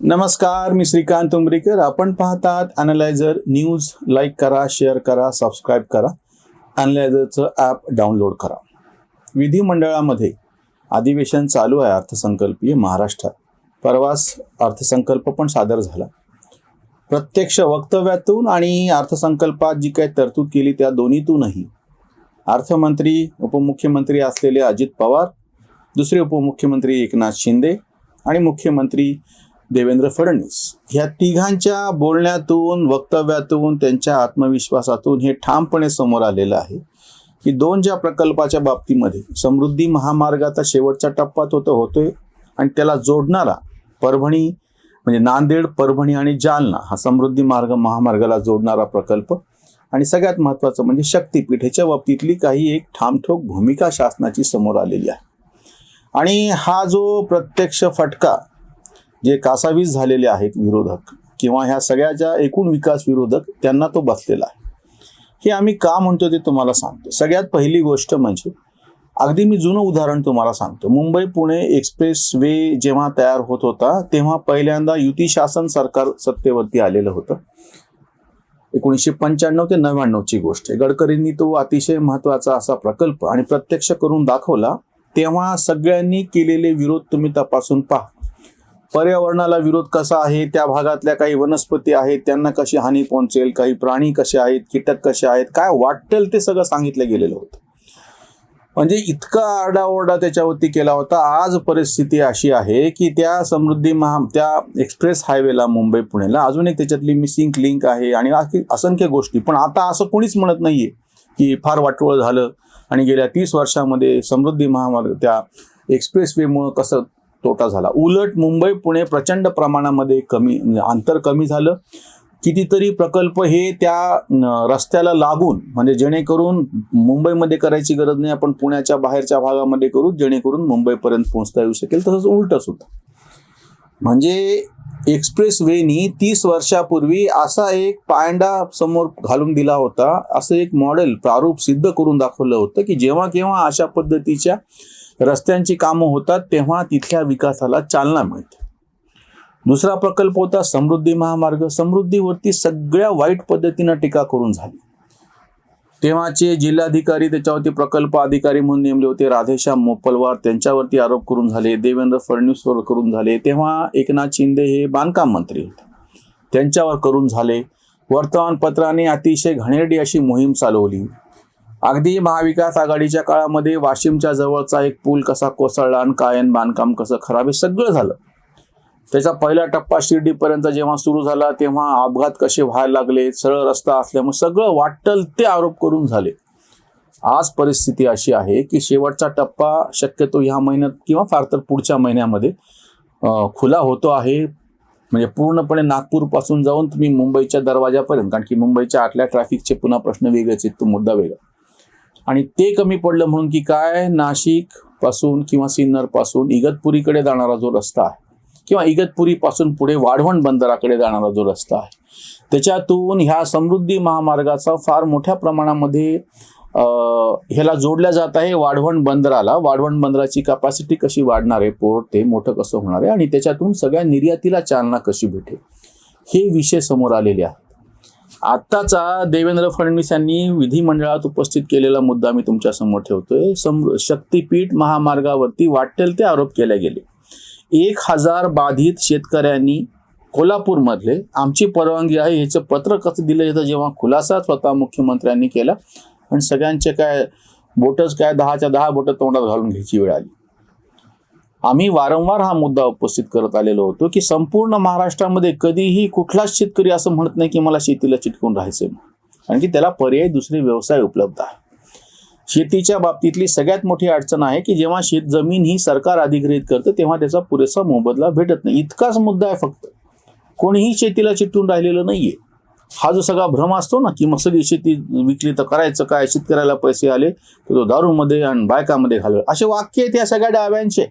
नमस्कार मी श्रीकांत उमरीकर आपण पाहतात अनालायझर न्यूज लाईक करा शेअर करा सबस्क्राईब करा. अनालायझरचं ॲप डाउनलोड करा. विधिमंडळामध्ये अधिवेशन चालू आहे अर्थसंकल्पीय महाराष्ट्रात. परवास अर्थसंकल्प पण सादर झाला. प्रत्यक्ष वक्तव्यातून आणि अर्थसंकल्पात जी काही तरतूद केली त्या दोन्हीतूनही अर्थमंत्री उपमुख्यमंत्री असलेले अजित पवार दुसरे उपमुख्यमंत्री एकनाथ शिंदे आणि मुख्यमंत्री देवेंद्र फडणवीस. ह्या तिघांच्या बोलण्यातून वक्तव्यातून त्यांच्या आत्मविश्वासातून हे ठामपणे समोर आलेलं आहे. की दोन ज्या प्रकल्पाच्या बाबतीमध्ये समृद्धी महामार्ग आता शेवटच्या तो होतं होतोय. आणि त्याला जोडणारा परभणी म्हणजे नांदेड परभणी आणि जालना हा समृद्धी मार्ग महामार्गाला जोडणारा प्रकल्प. आणि सगळ्यात महत्त्वाचं म्हणजे शक्तीपीठ ह्याच्या बाबतीतली काही एक ठामठोक भूमिका शासनाची समोर आलेली आहे. आणि हा जो प्रत्यक्ष फटका जे कासावीस झालेले आहेत विरोधक किंवा ह्या सगळ्या ज्या एकूण विकास विरोधक त्यांना तो बसलेला आहे. हे आम्ही का म्हणतो ते तुम्हाला सांगतो. सगळ्यात पहिली गोष्ट म्हणजे अगदी मी जुनं उदाहरण तुम्हाला सांगतो. मुंबई पुणे एक्सप्रेस वे जेव्हा तयार होत होता तेव्हा पहिल्यांदा युती शासन सरकार सत्तेवरती आलेलं होतं. एकोणीसशे पंच्याण्णव ते नव्याण्णवची गोष्ट आहे. गडकरींनी तो अतिशय महत्त्वाचा असा प्रकल्प आणि प्रत्यक्ष करून दाखवला. तेव्हा सगळ्यांनी केलेले विरोध तुम्ही तपासून पहा. पर्यावरणाला विरोध कसा आहे? त्या भागातल्या काही वनस्पती आहेत त्यांना कशी हानी पोहोचेल काही प्राणी कसे आहेत कीटक कसे आहेत काय वाटेल ते सगळं सांगितलं गेलेलं होतं. म्हणजे इतका आरडाओरडा त्याच्यावरती केला होता. आज परिस्थिती अशी आहे की त्या समृद्धी महा त्या एक्सप्रेस हायवेला मुंबई पुणेला अजून एक त्याच्यातली मिसिंग लिंक आहे आणि असंख्य गोष्टी. पण आता असं कोणीच म्हणत नाहीये की फार वाटोळ झालं आणि गेल्या तीस वर्षामध्ये समृद्धी महामार्ग त्या एक्सप्रेस वेमुळं कसं तोटा झाला. उलट मुंबई पुणे प्रचंड प्रमाणामध्ये कमी म्हणजे अंतर कमी झालं. कितीतरी प्रकल्प हे त्या रस्त्याला लागून म्हणजे जेणेकरून मुंबईमध्ये करायची गरज नाही आपण पुण्याच्या बाहेरच्या भागामध्ये करू जेणेकरून मुंबईपर्यंत पोहोचता येऊ शकेल. तसंच उलट सुद्धा. म्हणजे एक्सप्रेस वेनी तीस वर्षापूर्वी असा एक पायंडा समोर घालून दिला होता असं एक मॉडेल प्रारूप सिद्ध करून दाखवलं होतं की जेव्हा केव्हा अशा पद्धतीच्या रस्त्यांची कामं होतात तेव्हा तिथल्या विकासाला चालना मिळते. दुसरा प्रकल्प होता समृद्धी महामार्ग. समृद्धीवरती सगळ्या वाईट पद्धतीनं टीका करून झाली. तेव्हाचे जिल्हाधिकारी त्याच्यावरती प्रकल्प अधिकारी म्हणून नेमले होते. राधेश्याम मोपलवार त्यांच्यावरती आरोप करून झाले. देवेंद्र फडणवीसवर करून झाले. तेव्हा एकनाथ शिंदे हे बांधकाम मंत्री होते. त्यांच्यावर करून झाले. वर्तमानपत्राने अतिशय घणेरडी अशी मोहीम चालवली. अगदी महाविकास आघाडीच्या काळामध्ये वाशिमच्या जवळचा एक पूल कसा कोसळला आणि कायन बांधकाम कसं खराब हे सगळं झालं. त्याचा पहिला टप्पा शिर्डीपर्यंत जेव्हा सुरू झाला तेव्हा अपघात कसे व्हायला लागले सरळ रस्ता असल्यामुळे सगळं वाटल ते आरोप करून झाले. आज परिस्थिती अशी आहे की शेवटचा टप्पा शक्यतो ह्या महिन्यात किंवा फार तर पुढच्या महिन्यामध्ये खुला होतो आहे. म्हणजे पूर्णपणे नागपूरपासून जाऊन तुम्ही मुंबईच्या दरवाजापर्यंत कारण की मुंबईच्या आतल्या ट्रॅफिकचे पुन्हा प्रश्न वेगळेच आहेत तो मुद्दा वेगळा. आणि ते कमी पडलं म्हणून की काय? नाशिकपासून किंवा सिन्नरपासून इगतपुरीकडे जाणारा जो रस्ता आहे किंवा इगतपुरीपासून पुढे वाढवण बंदराकडे जाणारा जो रस्ता आहे त्याच्यातून ह्या समृद्धी महामार्गाचा फार मोठ्या प्रमाणामध्ये ह्याला जोडल्या जात आहे वाढवण बंदराला. वाढवण बंदराची कॅपॅसिटी कशी वाढणार आहे पोर्ट ते मोठं कसं होणार आहे? आणि त्याच्यातून सगळ्या निर्यातीला चालना कशी भेटेल? हे विषय समोर आलेले आहे आत्ताचा देवेंद्र फडणवीस यांनी विधिमंडळात उपस्थित केलेला मुद्दा मी तुमच्यासमोर ठेवतोय. सम शक्तीपीठ महामार्गावरती वाटेल ते आरोप केले गेले. एक हजार बाधित शेतकऱ्यांनी कोल्हापूरमधले आमची परवानगी आहे ह्याचं पत्र कसं दिलं याचा जेव्हा खुलासा स्वतः मुख्यमंत्र्यांनी केला आणि सगळ्यांचे काय बोटच काय दहाच्या दहा बोटं तोंडात घालून घ्यायची वेळ आली. आम्ही वारंवार हा मुद्दा उपस्थित करत आलेलो होतो की संपूर्ण महाराष्ट्रामध्ये कधीही कुठलाच शेतकरी असं म्हणत नाही की मला शेतीला चिटकून राहायचंय कारण की त्याला पर्यायी दुसरे व्यवसाय उपलब्ध आहे. शेतीच्या बाबतीतली सगळ्यात मोठी अडचण आहे की जेव्हा शेत जमीन ही सरकार अधिग्रहित करतं तेव्हा त्याचा पुरेसा मोबदला भेटत नाही. इतकाच मुद्दा आहे फक्त. कोणीही शेतीला चिटकून राहिलेलं नाहीये. हा जो सगळा भ्रम असतो ना की मग सगळी शेती विकली तर करायचं काय? शेतकऱ्याला पैसे आले तर तो दारूमध्ये आणि बायकामध्ये घालव असे वाक्य आहेत या सगळ्या डाव्यांचे.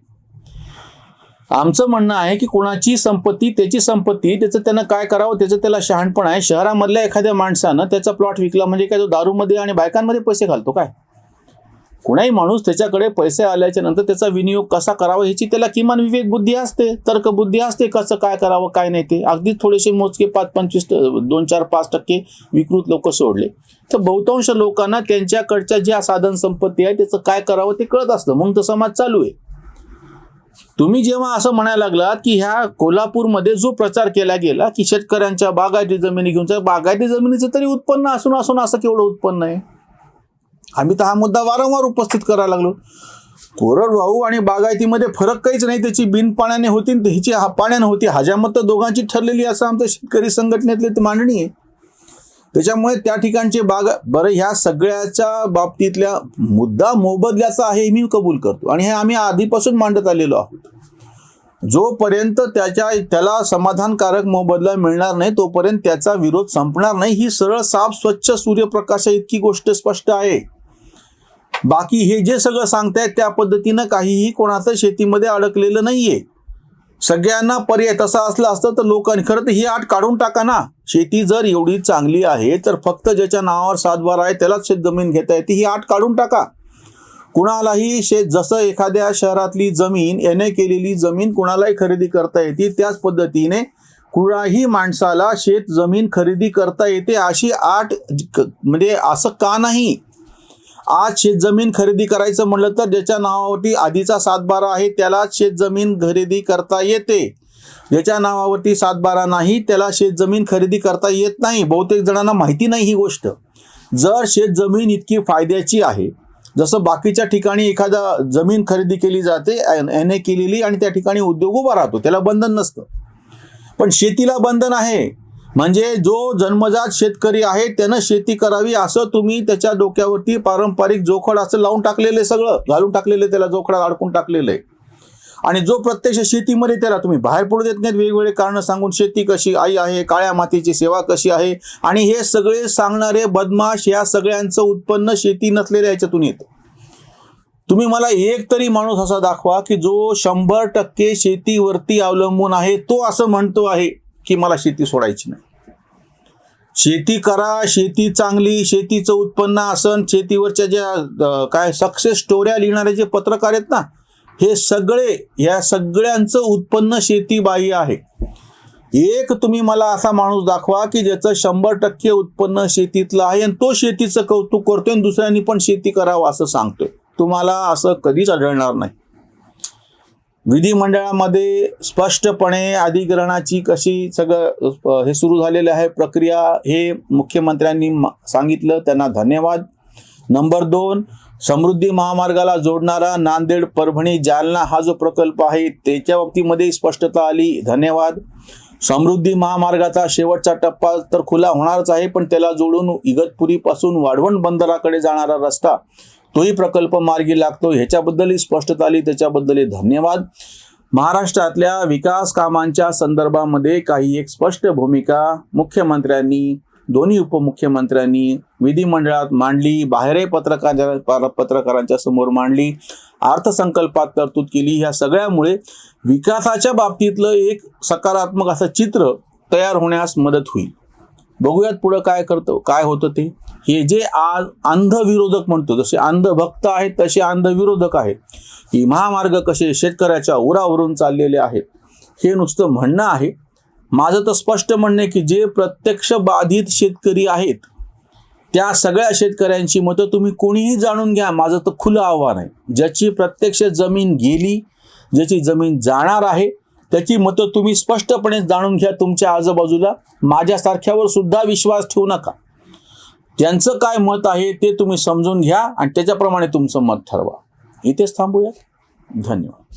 आमचं म्हणणं आहे की कुणाची संपत्ती त्याची संपत्ती त्याचं त्यानं काय करावं त्याचं त्याला शहाणपण आहे. शहरामधल्या एखाद्या माणसानं त्याचा प्लॉट विकला म्हणजे काय तो दारूमध्ये आणि बायकांमध्ये पैसे घालतो काय? कुणाही माणूस त्याच्याकडे पैसे आल्याच्यानंतर त्याचा विनियोग कसा करावा ह्याची त्याला किमान विवेक बुद्धी असते तर्क बुद्धी असते कसं काय करावं काय नाही ते. अगदी थोडेसे मोजके पाच पंचवीस दोन चार पाच टक्के विकृत लोक सोडले. तर बहुतांश लोकांना त्यांच्याकडच्या ज्या साधन संपत्ती आहे त्याचं काय करावं ते कळत असतं. मग तो समाज चालू आहे. तुम्ही जेव्हा असं म्हणायला लागलात की ह्या कोल्हापूरमध्ये जो प्रचार केला गेला की शेतकऱ्यांच्या बागायती जमिनी घेऊन बागायती जमिनीचं तरी उत्पन्न असून असून असं केवढं उत्पन्न आहे? आम्ही तर हा मुद्दा वारंवार उपस्थित करायला लागलो. कोरडवाहू आणि बागायतीमध्ये फरक काहीच नाही त्याची बिन पाण्याने होती आणि हा पाण्याने होती. हजामत तर दोघांची ठरलेली असं आमच्या शेतकरी संघटनेतली ती मांडणी आहे. त्याच्यामुळे त्या ठिकाणचे बाग बरं ह्या सगळ्याच्या बाबतीतल्या मुद्दा मोबदल्याचा आहे मी कबूल करतो. आणि हे आम्ही आधीपासून मांडत आलेलो आहोत. जोपर्यंत त्याच्या त्याला समाधानकारक मोबदला मिळणार नाही तोपर्यंत त्याचा विरोध संपणार नाही. ही सरळ साफ स्वच्छ सूर्यप्रकाशा इतकी गोष्ट स्पष्ट आहे. बाकी हे जे सगळं सांगतायत त्या पद्धतीनं काहीही कोणाचं शेतीमध्ये अडकलेलं नाहीये. सगळ्यांना पर्याय तसा असला असतं तर लोकांनी खरं तर ही आट काढून टाका ना. शेती जर एवढी चांगली आहे तर फक्त ज्याच्या नावावर सातबार आहे त्यालाच शेत जमीन घेता येते. ही आट काढून टाका. कुणालाही शेत जसं एखाद्या शहरातली जमीन याने केलेली जमीन कुणालाही खरेदी करता येते त्याच पद्धतीने कुणाही माणसाला शेत जमीन खरेदी करता येते अशी आट म्हणजे असं का नाही? आज शेत जमीन खरेदी करायचं म्हटलं तर ज्याच्या नावावरती आधीचा सातबारा आहे त्याला शेत जमीन खरेदी करता येते. ज्याच्या नावावरती सातबारा नाही त्याला शेत जमीन खरेदी करता येत नाही. बहुतेक जणांना माहिती नाही ही गोष्ट. जर शेत जमीन इतकी फायद्याची आहे जसं बाकीच्या ठिकाणी एखादा जमीन खरेदी केली जाते एन ए केलेली आणि त्या ठिकाणी उद्योग उभा राहतो त्याला बंधन नसतं. पण शेतीला बंधन आहे. म्हणजे जो जन्मजात शेतकरी आहे त्यानं शेती करावी असं तुम्ही त्याच्या डोक्यावरती पारंपरिक जोखड असं लावून टाकलेलं आहे सगळं. घालून टाकलेलं आहे त्याला जोखडा अडकून टाकलेलं आहे. आणि जो प्रत्यक्ष शेतीमध्ये त्याला तुम्ही बाहेर पडू देत नाहीत वेगवेगळे कारण सांगून शेती कशी आई आहे काळ्या मातीची सेवा कशी आहे आणि हे सगळे सांगणारे बदमाश या सगळ्यांचं उत्पन्न शेती नसलेल्या याच्यातून येतं. तुम्ही मला एक तरी माणूस असा दाखवा की जो शंभर टक्के शेतीवरती अवलंबून आहे तो असं म्हणतो आहे की मला शेती सोडायची नाही. शेती करा शेती चांगली शेतीचं उत्पन्न असन शेतीवरच्या ज्या काय सक्सेस स्टोऱ्या लिहिणारे जे पत्रकार आहेत ना हे सगळे या सगळ्यांचं उत्पन्न शेतीबाह्य आहे. एक तुम्ही मला असा माणूस दाखवा की ज्याचं शंभर टक्के उत्पन्न शेतीतलं आहे आणि तो शेतीचं कौतुक करतोय आणि दुसऱ्यांनी पण शेती करावं असं सांगतोय. तुम्हाला असं कधीच आढळणार नाही. विधिमंडळामध्ये स्पष्टपणे अधिग्रहणाची कशी सगळं हे सुरू झालेलं आहे प्रक्रिया हे मुख्यमंत्र्यांनी सांगितलं. त्यांना धन्यवाद. नंबर दोन समृद्धी महामार्गाला जोडणारा नांदेड परभणी जालना हा जो प्रकल्प आहे त्याच्या बाबतीमध्ये स्पष्टता आली. धन्यवाद. समृद्धी महामार्गाचा शेवटचा टप्पा तर खुला होणारच आहे पण त्याला जोडून इगतपुरीपासून वाढवण बंदराकडे जाणारा रस्ता तोही प्रकल्प मार्गी लागतो. ह्याच्याबद्दलही स्पष्टता आली. त्याच्याबद्दलही धन्यवाद. महाराष्ट्रातल्या विकास कामांच्या संदर्भामध्ये काही एक स्पष्ट भूमिका मुख्यमंत्र्यांनी दोन्ही उपमुख्यमंत्र्यांनी विधिमंडळात मांडली. बाहेरही पत्रकार पत्रकारांच्या समोर मांडली. अर्थसंकल्पात तरतूद केली. ह्या सगळ्यामुळे विकासाच्या बाबतीतलं एक सकारात्मक असं चित्र तयार होण्यास मदत होईल. बघूयात पुढं काय करतो काय होतं ते. हे जे आज अंधविरोधक म्हणतो जसे अंधभक्त आहेत तसे अंधविरोधक आहेत. की महामार्ग कसे शेतकऱ्याच्या उरावरून चाललेले आहेत हे नुसतं म्हणणं आहे. माझं तर स्पष्ट म्हणणं आहे की जे प्रत्यक्ष बाधित शेतकरी आहेत त्या सगळ्या शेतकऱ्यांची मतं तुम्ही कोणीही जाणून घ्या माझं तर खुलं आव्हान आहे. ज्याची प्रत्यक्ष जमीन गेली ज्याची जमीन जाणार आहे त्याची मतं तुम्ही स्पष्टपणे जाणून घ्या तुमच्या आजूबाजूला. माझ्यासारख्यावर सुद्धा विश्वास ठेवू नका. त्यांचं काय मत आहे ते तुम्ही समजून घ्या आणि त्याच्याप्रमाणे तुमचं मत ठरवा. इथेच थांबूया धन्यवाद.